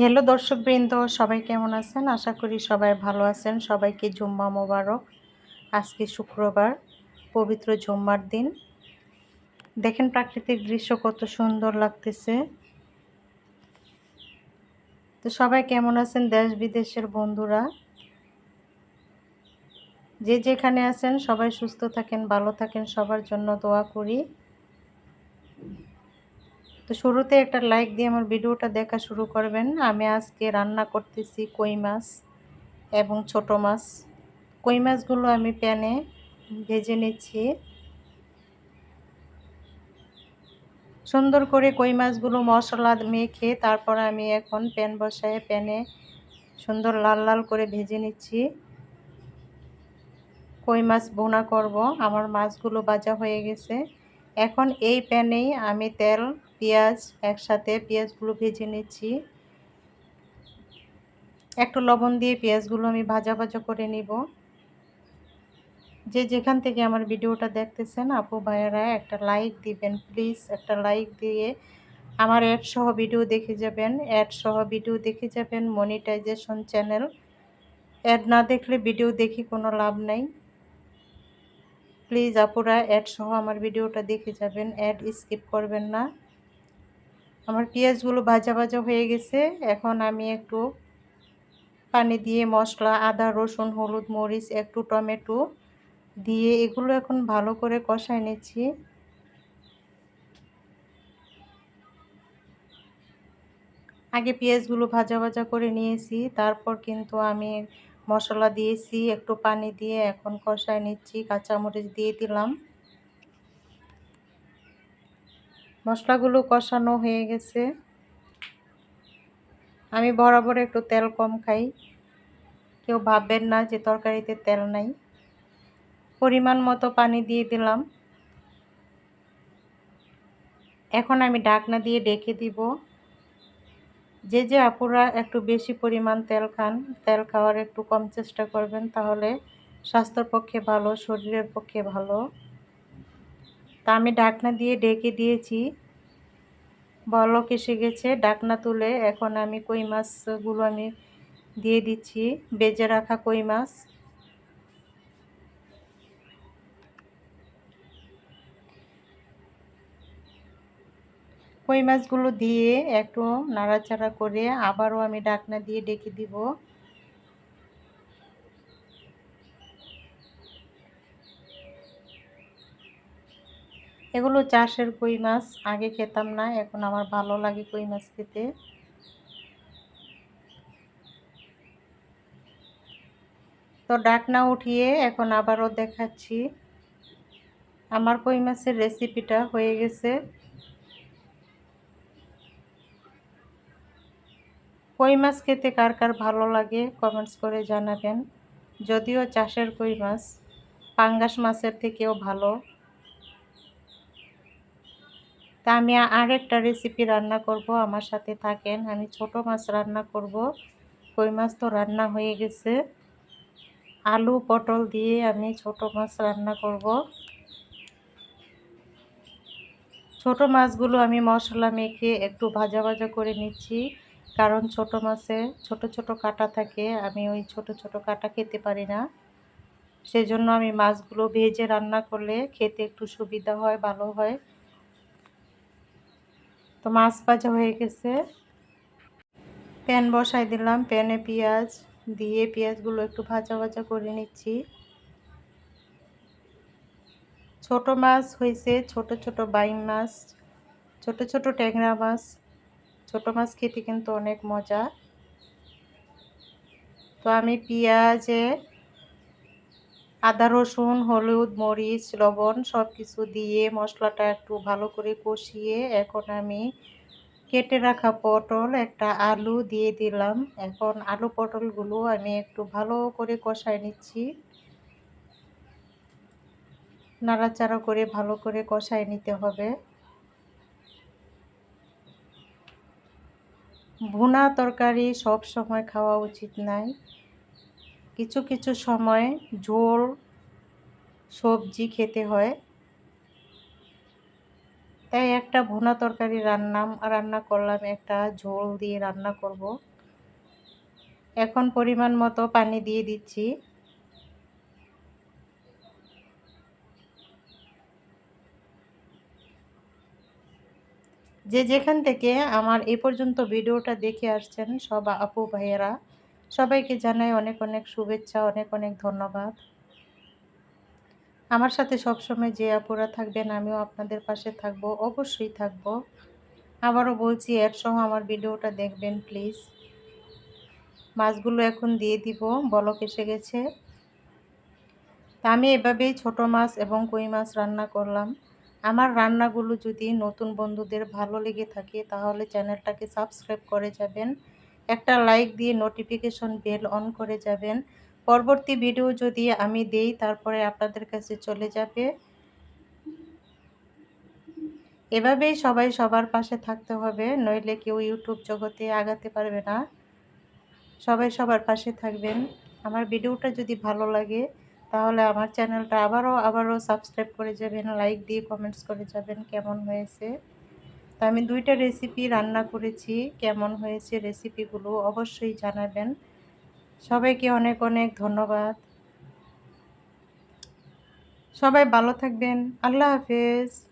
Hello দর্শকবৃন্দ, সবাই কেমন আছেন? আশা করি সবাই ভালো আছেন। সবাইকে জুম্মা মোবারক। আজকে শুক্রবার, পবিত্র জুম্মার দিন। দেখেন প্রাকৃতিক দৃশ্য কত সুন্দর লাগতেছে। তো সবাই কেমন আছেন? দেশ বিদেশের বন্ধুরা। যে যেখানে আছেন, সবাই সুস্থ থাকেন, ভালো থাকেন। সবার জন্য দোয়া করি। তো শুরুতে একটা লাইক দিয়ে আমার ভিডিওটা দেখা শুরু করবেন। আমি আজকে রান্না করতেছি কই মাছ এবং ছোট মাছ। কই মাছগুলো আমি প্যানে ভেজে নিচ্ছি। সুন্দর করে কই মাছগুলো মশলা মেখে তারপর আমি এখন প্যান বসায় প্যানে সুন্দর লাল লাল করে ভেজে নিচ্ছি। কই মাছ বোনা করব, আমার মাছগুলো ভাজা হয়ে গেছে। এখন এই প্যানেই আমি তেল পেঁয়াজ একসাথে পেঁয়াজগুলো ভেজে নিচ্ছি। একটু লবণ দিয়ে পেঁয়াজগুলো আমি ভাজা ভাজা করে নিব। যে যেখান থেকে আমার ভিডিওটা দেখতেছেন, আপু ভাইয়ারা, একটা লাইক দিবেন, প্লিজ একটা লাইক দিয়ে আমার অ্যাড সহ ভিডিও দেখে যাবেন। অ্যাড সহ ভিডিও দেখে যাবেন, মনিটাইজেশন চ্যানেল। অ্যাড না দেখলে ভিডিও দেখি কোনো লাভ নাই। প্লিজ আপুরা, অ্যাড সহ আমার ভিডিওটা দেখে যাবেন, অ্যাড স্কিপ করবেন না। আমার পেঁয়াজগুলো ভাজা ভাজা হয়ে গেছে। এখন আমি একটু পানি দিয়ে মশলা, আদা, রসুন, হলুদ, মরিচ, একটু টমেটো দিয়ে এগুলো এখন ভালো করে কষায় নিচ্ছি। আগে পেঁয়াজগুলো ভাজা ভাজা করে নিয়েছি, তারপর কিন্তু আমি মশলা দিয়েছি, একটু পানি দিয়ে এখন কষায় নিচ্ছি, কাঁচামরিচ দিয়ে দিলাম। মশলাগুলো কষানো হয়ে গেছে। আমি বরাবর একটু তেল কম খাই। কেউ ভাববেন না যে তরকারিতে তেল নাই। পরিমাণ মতো পানি দিয়ে দিলাম। এখন আমি ডাকনা দিয়ে ডেকে দিব। যে যে আপুরা একটু বেশি পরিমাণ তেল খান, তেল খাওয়ার একটু কম চেষ্টা করবেন, তাহলে স্বাস্থ্যের পক্ষে ভালো, শরীরের পক্ষে ভালো। তা আমি ডাকনা দিয়ে ডেকে দিয়েছি। বলক এসে গেছে, ডাকনা তুলে এখন আমি কই মাছগুলো আমি দিয়ে দিচ্ছি, বেজে রাখা কই মাছ। কই মাছগুলো দিয়ে একটু নাড়াচাড়া করে আবারও আমি ডাকনা দিয়ে ডেকে দিব। এগুলো চাষের কই মাছ? আগে খেতাম না, এখন আমার ভালো লাগে কই মাছ খেতে। তো ডাকনা উঠিয়ে এখন আবারও দেখাচ্ছি। আমার কই মাছের রেসিপিটা হয়ে গেছে। কই মাছ খেতে কার কার ভালো লাগে কমেন্টস করে জানাবেন। যদিও চাষের কই মাছ, পাঙ্গাস মাছের থেকেও ভালো। তা আমি আরেকটা রেসিপি রান্না করব, আমার সাথে থাকেন। আমি ছোট মাছ রান্না করব। কই মাছ তো রান্না হয়ে গেছে। আলু, পটল দিয়ে আমি ছোট মাছ রান্না করব। ছোট মাছগুলো আমি মশলা মেখে একটু ভাজা ভাজা করে নিচ্ছি। কারণ ছোট মাছে ছোট ছোট কাটা থাকে, আমি ওই ছোট ছোট কাটা খেতে পারি না। সেজন্য আমি মাছগুলো ভেজে রান্না করলে খেতে একটু সুবিধা হয়, ভালো হয়। তো মাছ ভাজা হয়ে গেছে। প্যান বসাই দিলাম, প্যানে পেঁয়াজ দিয়ে পেঁয়াজগুলো একটু ভাজা ভাজা করে নিচ্ছি। ছোট মাছ হয়েছে, ছোট ছোট বাইম মাছ, ছোট ছোট ট্যাংরা মাছ। ছোট মাছ খেতে কিন্তু অনেক মজা। তো আমি পেঁয়াজে আদা, রসুন, হলুদ, মরিচ, লবণ সব কিছু দিয়ে মশলাটা একটু ভালো করে কষিয়ে এখন আমি কেটে রাখা পটল, একটা আলু দিয়ে দিলাম। এখন আলু পটলগুলো আমি একটু ভালো করে কষাই নিচ্ছি। নাড়াচাড়া করে ভালো করে কষাই নিতে হবে। ভুনা তরকারি সব সময় খাওয়া উচিত নাই। কিছু কিছু সময় ঝোল, সবজি খেতে হয়। তাই একটা ভুনা তরকারি রান্না রান্না করলাম, একটা ঝোল দিয়ে রান্না করব। এখন পরিমাণ মতো পানি দিয়ে দিচ্ছি। যে যেখান থেকে আমার এ পর্যন্ত ভিডিওটা দেখে আসছেন সব আপু, ভাইয়েরা সবাইকে জানাই অনেক অনেক শুভেচ্ছা, অনেক অনেক ধন্যবাদ। আমার সাথে সবসময় যে আপুরা থাকবেন, আমিও আপনাদের পাশে থাকব, অবশ্যই থাকব। আবারও বলছি সহ আমার ভিডিওটা দেখবেন, প্লিজ। মাছগুলো এখন দিয়ে দিব, বলক এসে গেছে। তা আমি এভাবেই ছোট মাছ এবং কই মাছ রান্না করলাম। আমার রান্নাগুলো যদি নতুন বন্ধুদের ভালো লেগে থাকে, তাহলে চ্যানেলটাকে সাবস্ক্রাইব করে যাবেন। একটা লাইক দিয়ে নোটিফিকেশন বেল অন করে যাবেন। পরবর্তী ভিডিও যদি আমি দেই, তারপরে আপনাদের কাছে চলে যাবে। এভাবেই সবাই সবার পাশে থাকতে হবে, নইলে কেউ ইউটিউব জগতে আগাতে পারবে না। সবাই সবার পাশে থাকবেন। আমার ভিডিওটা যদি ভালো লাগে, তাহলে আমার চ্যানেলটা আবারও আবারও সাবস্ক্রাইব করে যাবেন লাইক দিয়ে কমেন্টস করে যাবেন, কেমন হয়েছে। তো আমি দুইটা রেসিপি রান্না করেছি, কেমন হয়েছে রেসিপিগুলো অবশ্যই জানাবেন। সবাইকে অনেক অনেক ধন্যবাদ। সবাই ভালো থাকবেন, আল্লাহ হাফেজ।